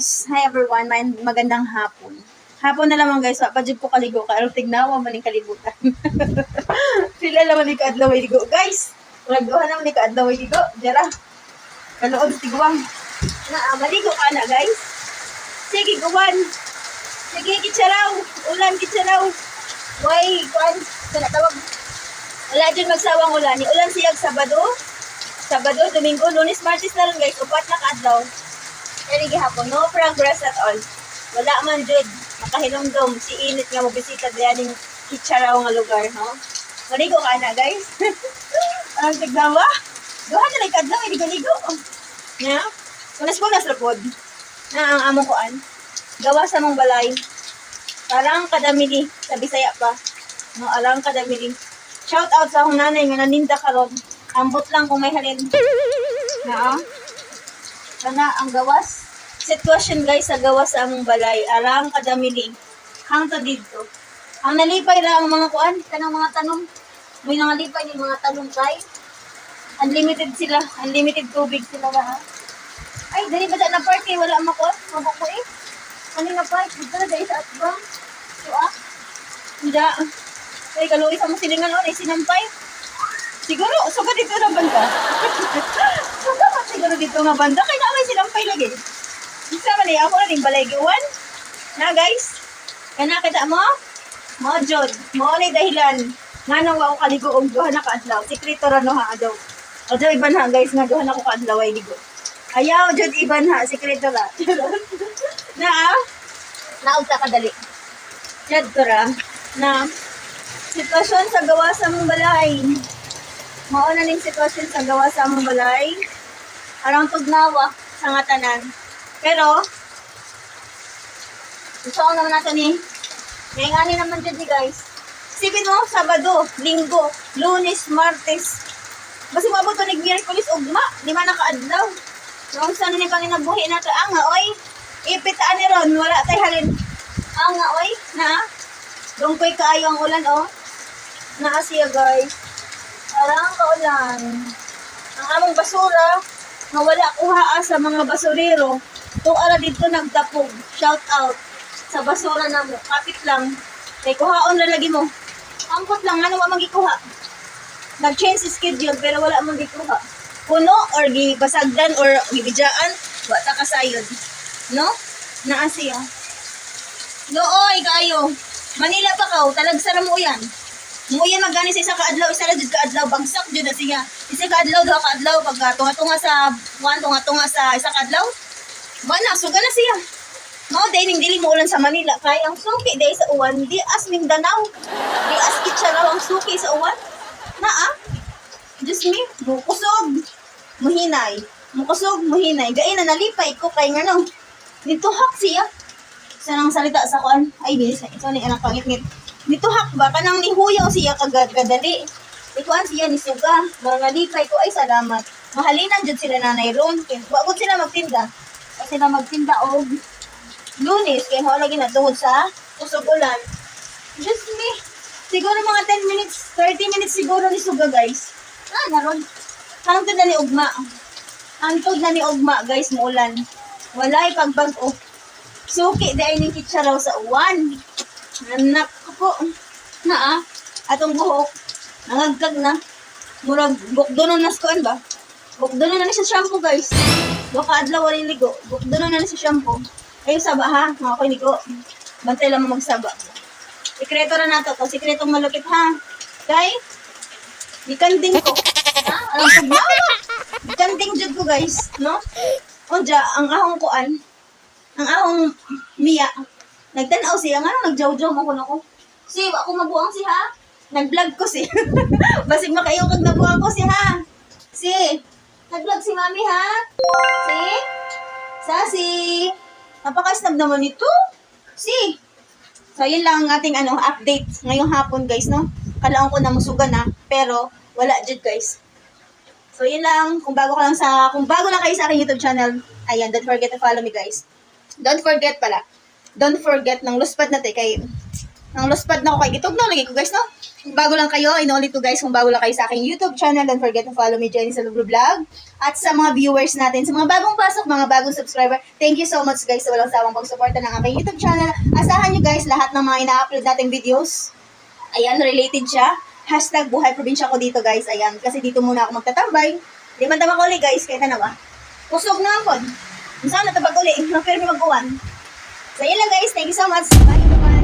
guys. Hi everyone. May magandang hapon. Hapon na naman guys. Papadjib ko kaligo ka. Alam tignawa maling kalibutan. Sila naman ni kaadlaw ligo. Guys, ragduhan naman ni kaadlaw ligo. Diyara. Kalood tiguang. Na, ah, maligo ka na guys. Sige, guwan. Sige, kitsaraw. Ulan, kitsaraw. Way, kuan. Sana tawag. Wala dyan magsawang ulan. Ulan siyag Sabado. Sabado, Domingo, Lunes, Martes na lang guys. Upat na kaadlaw. Kaya gihapon, no progress at all. Wala man jud makahilomdom si init nga mo bisita diyan ning kitsaraw nga lugar, no? Maligo ka na, guys. Ang tignawa. Duha na lang kadlaw, ligo ligo. Na? Kunas kunas ra pod. Na ang among kuan. Gawa sa mong balay. Parang kadamili sa Bisaya pa. No, alang kadamili. Shout out sa akong nanay nga naninda karon. Ambot lang kung may halin. Na? Kana ang gawas. Sitwasyon guys sa gawas among balay. Arang kadamili. Hangto dito. Ang nalipay ra ang mga kuan, kanang mga tanong. May nangalipay ni mga tanong kay. Unlimited sila. Unlimited tubig sila na. Ay, dali ba dyan na park eh? Wala makuha. Mabuko eh. Ano na park? Dito na dahil sa atbang. So ah. Hindi. Ay, kaluwi sa mga silingan o. Ay, sinampay. Siguro, suga dito na banda. suga siguro dito nga banda. Sinampay lagi. Isa man eh, ako na rin balaygiwan. Na guys, kana kita mo? Mo jud, mo ni dahilan. Nga nang wa ko kaligo og duha na kaadlaw. Sekreto ra no ha adaw. Adaw iban ha guys nga duha na ko kaadlaw ay ligo. Ayaw jud iban ha, sekreto ra. na ah, naog ta kadali. Jud to ra na sitwasyon sa gawa sa mong balay. Mao na ning sitwasyon sa gawa sa mong balay. Arang tugnawa sa nga tanan. Pero, gusto ko naman natin ni, ngayangani naman dyan ni guys. Sipin mo, Sabado, Linggo, Lunes, Martes. Basi mabot ko nag Miyerkules, ugma, di man nakaadlaw. Noong sana ni panginabuhi na to, anga, oy, ipitaan ni Ron, wala tay halin. Anga, oy, na, dungkoy kaayo ang ulan, oh. Naa siya, guys. Parang kaulan. Ang among basura, nga wala kuhaa sa mga basurero, Ito ara dito nagtapog. Shout out sa basura na mo. Kapit lang. Kay kuhaon na lagi mo. Angkot lang, ano wa magikuha. Nag-change schedule pero wala mong gikuha. Puno or gibasagdan or gibijaan, wa ta kasayod. No? Naa siya. Nooy kayo. Manila pa ka, talagsa na mo yan. Mo yan magani sa isa ka adlaw, isa ra jud ka adlaw bagsak jud na siya. Isa ka adlaw, duha ka adlaw pag tunga-tunga sa one, tunga-tunga sa isa ka adlaw. Bana, suga na siya. Mao day ning dili mo ulan sa Manila kay ang suki day sa uwan di as Mindanao. Di as Kitsaraw ang suki sa uwan. Naa. Just me, mukusog. Muhinay. Mukusog, muhinay. Gain na nalipay ko kay ngano. Nituhak siya. Sa nang salita sa kuan. Ay, bilis. Ito ni anak pangit-ngit. Nituhak ba? Kanang nihuyaw siya kagad kadali. Ikuan siya ni Suga. Mga nalipay ko ay salamat. Mahalinan jud sila nanay ron. Kaya wagod sila magtinda. Kasi sila magtinda og lunes. Kaya ho lagi natuhod sa usog. Just me. Siguro mga 10 minutes, 30 minutes siguro ni Suga guys. Ah, naron. Hangtod na ni Ugma. Hangtod na ni Ugma guys, muulan. Walay pagbag-o. Suki dahil ni kitsaraw sa uwan. Anak ko po. Na ah. Atong buhok. Nangagkag na. Murag bukdonon na skuan ba? Bukdonon na ni sa shampoo guys. Baka adlaw wala ligo. Bukdonon na ni sa shampoo. Ayun saba ha. Mga ko ligo. Bantay lang mo magsaba. Sikreto na nato to. Sikretong malupit ha. Kay, Dikanding ko. Ha? Alam ko ba? Dikanding jud ko guys. No? Onja, ang ahong kuan. Ang ahong Mia. Nagtanaw siya nga. Nagjaw-jaw mo ko na ko. Si, ako mabuang si ha. Nag-vlog ko si. Basig makayo kag nabuang ko si ha. Si, nag-vlog si mami ha. Si, Sasi. Napaka-snap naman ito. Si. So, yun lang ang ating ano, update ngayong hapon, guys, no? Kalaon ko na musuga na, pero wala jud guys. So, yun lang. Kung bago ka lang sa, kung bago lang kayo sa aking YouTube channel, ayan, don't forget to follow me, guys. Don't forget pala. Don't forget ng luspad natin kay Ang lospad na ko kay Gitog, no? Lagi ko guys, no? Kung bago lang kayo, inulit ko guys, kung bago lang kayo sa aking YouTube channel, don't forget to follow me, Jenny sa Lubro Vlog. At sa mga viewers natin, sa mga bagong pasok, mga bagong subscriber, thank you so much guys sa walang sawang pagsuporta ng aking YouTube channel. Asahan nyo guys, lahat ng mga ina-upload nating videos, ayan, related siya. Hashtag buhay probinsya ko dito guys, ayan. Kasi dito muna ako magtatambay. Di man tama ko ulit guys, kaya na ba? Kusog na ako. Saan na tabag uli? Napirmi mag-uwan. So yun lang guys, thank you so much. Bye bye.